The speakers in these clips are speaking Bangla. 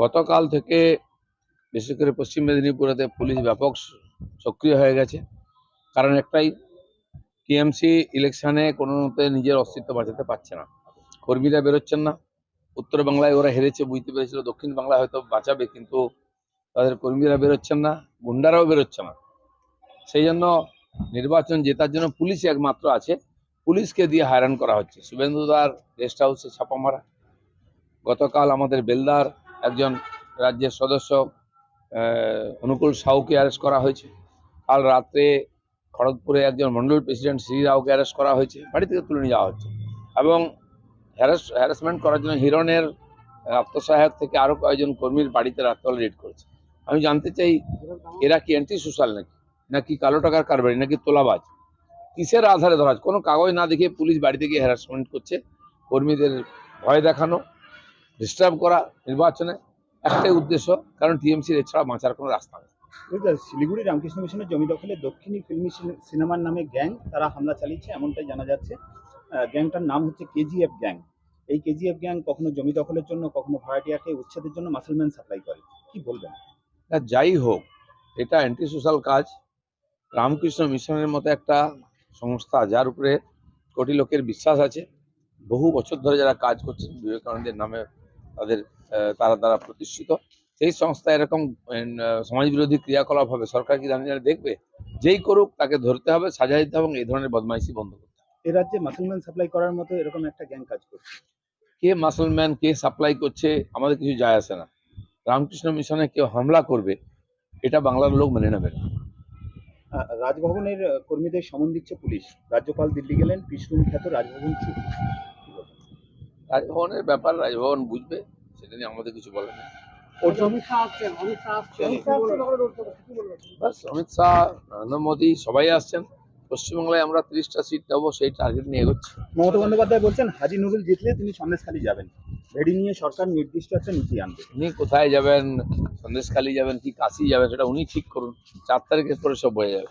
গতকাল থেকে, বিশেষ করে পশ্চিম মেদিনীপুরেতে পুলিশ ব্যাপক সক্রিয় হয়ে গেছে। কারণ একটাই, টিএমসি ইলেকশানে কোনো মতে নিজের অস্তিত্ব বাঁচাতে পারছে না। কর্মীরা বেরোচ্ছেন না। উত্তর বাংলায় ওরা হেরেছে, বুঝতে পেরেছিল। দক্ষিণ বাংলায় হয়তো বাঁচাবে, কিন্তু তাদের কর্মীরা বেরোচ্ছেন না, গুন্ডারাও বেরোচ্ছে না। সেই জন্য নির্বাচন জেতার জন্য পুলিশ একমাত্র আছে। পুলিশকে দিয়ে হয়রান করা হচ্ছে। শুভেন্দুদার রেস্ট হাউসে ছাপা মারা। গতকাল আমাদের বেলদার একজন রাজ্যের সদস্য অনুকূল সাউকে অ্যারেস্ট করা হয়েছে। কাল রাত্রে খড়গপুরে একজন মন্ডল প্রেসিডেন্ট শ্রী রাওকে অ্যারেস্ট করা হয়েছে, বাড়ি থেকে তুলে নিয়ে যাওয়া হচ্ছে। এবং হ্যারাস হ্যারাসমেন্ট করার জন্য হিরণের আত্মসহায়ক থেকে আরও কয়েকজন কর্মীর বাড়িতে রাত্রবেলা রেড করেছে। আমি জানতে চাই, এরা কি অ্যান্টি সোশ্যাল নাকি? নাকি কালো টাকার কারবারি? নাকি তোলাবাজ? কিসের আধারে ধরা কোনো কাগজ না দেখে পুলিশ বাড়িতে গিয়ে হ্যারাসমেন্ট করছে, কর্মীদের ভয় দেখানো ডিস্টার্ব করা নির্বাচনে একটাই উদ্দেশ্য কারণ টিএমসির এছাড়া বাঁচার কোনো রাস্তা নেই। শিলিগুড়ি রামকৃষ্ণ মিশনের জমি দখলে দক্ষিণী ফিল্মি সিনেমার নামে গ্যাং তারা হামলা চালিয়েছে এমনটাই জানা যাচ্ছে। গ্যাংটার নাম হচ্ছে কেজিএফ গ্যাং এই কেজিএফ গ্যাং কখনো জমি দখলের জন্য কখনো ভাড়াটিয়াকে উচ্ছেদের জন্য মাসলম্যান সাপ্লাই করে। কি বলবেন? আর যাই হোক এটা অ্যান্টি সোশ্যাল কাজ। রামকৃষ্ণ মিশনের মতো একটা সংস্থা যার উপরে কোটি লোকের বিশ্বাস আছে। বহু বছর ধরে যারা কাজ করছেন বিবেকানন্দের নামে তাদের তারা দ্বারা প্রতিষ্ঠিত। সেই সংস্থা এরকম সমাজবিরোধী ক্রিয়াকলাপ হবে। সরকার কি জানি জানি দেখবে। যেই করুক তাকে ধরতে হবে সাজা দিতে হবে এবং এই ধরনের বদমাইশি বন্ধ করতে হবে। এ রাজ্যে মাসলম্যান সাপ্লাই করার মতো এরকম একটা গ্যাং কাজ করছে। কে মাসলম্যান কে সাপ্লাই করছে আমাদের কিছু যায় আসে না। রামকৃষ্ণ মিশনে কেউ হামলা করবে এটা বাংলার লোক মেনে নেবে না। রাজভবনের কর্মীদের সমন দিচ্ছে পুলিশ। রাজ্যপাল দিল্লি গেলেন পিসরুম খ্যাত রাজভবন চুপ? রাজভবনের ব্যাপার রাজভবন বুঝবে সেটা নিয়ে আমাদের কিছু বলার নেই। অমিত শাহ রোড? বাস অমিত নরেন্দ্র মোদী সবাই আসছেন। পশ্চিমবাংলায় আমরা তিরিশটা সিট পাবো সেই টার্গেট নিয়ে এগোচ্ছি। মমতা বন্দ্যোপাধ্যায় বলছেন হাজি নুরুল জিতলে তিনি সন্দেশখালী যাবেন। ভেড়ি নিয়ে সরকার নির্দিষ্ট একটা নীতি আনবে। উনি কোথায় যাবেন সন্দেশখালী যাবেন কি কাশি যাবেন সেটা উনি ঠিক করুন। চার তারিখের পরে সব হয়ে যাবে।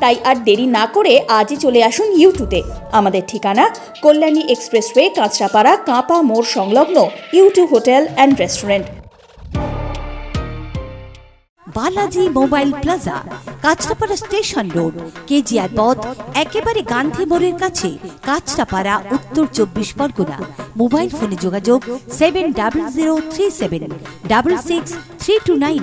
তাই আর দেরি না করে আজই চলে আসুন ইউটিউতে আমাদের ঠিকানা কল্যাণী এক্সপ্রেসওয়ে, কাঁচরাপাড়া, কাঁপা মোড় সংলগ্ন YouTube hotel and restaurant. Balaji mobile plaza, Kanchrapara station road KGR পথ, একেবারে গান্ধী মোড়ের কাছে, কাঁচরাপাড়া, উত্তর চব্বিশ পরগনা। মোবাইল ফোনে যোগাযোগ seven double zero three seven, double six three two nine.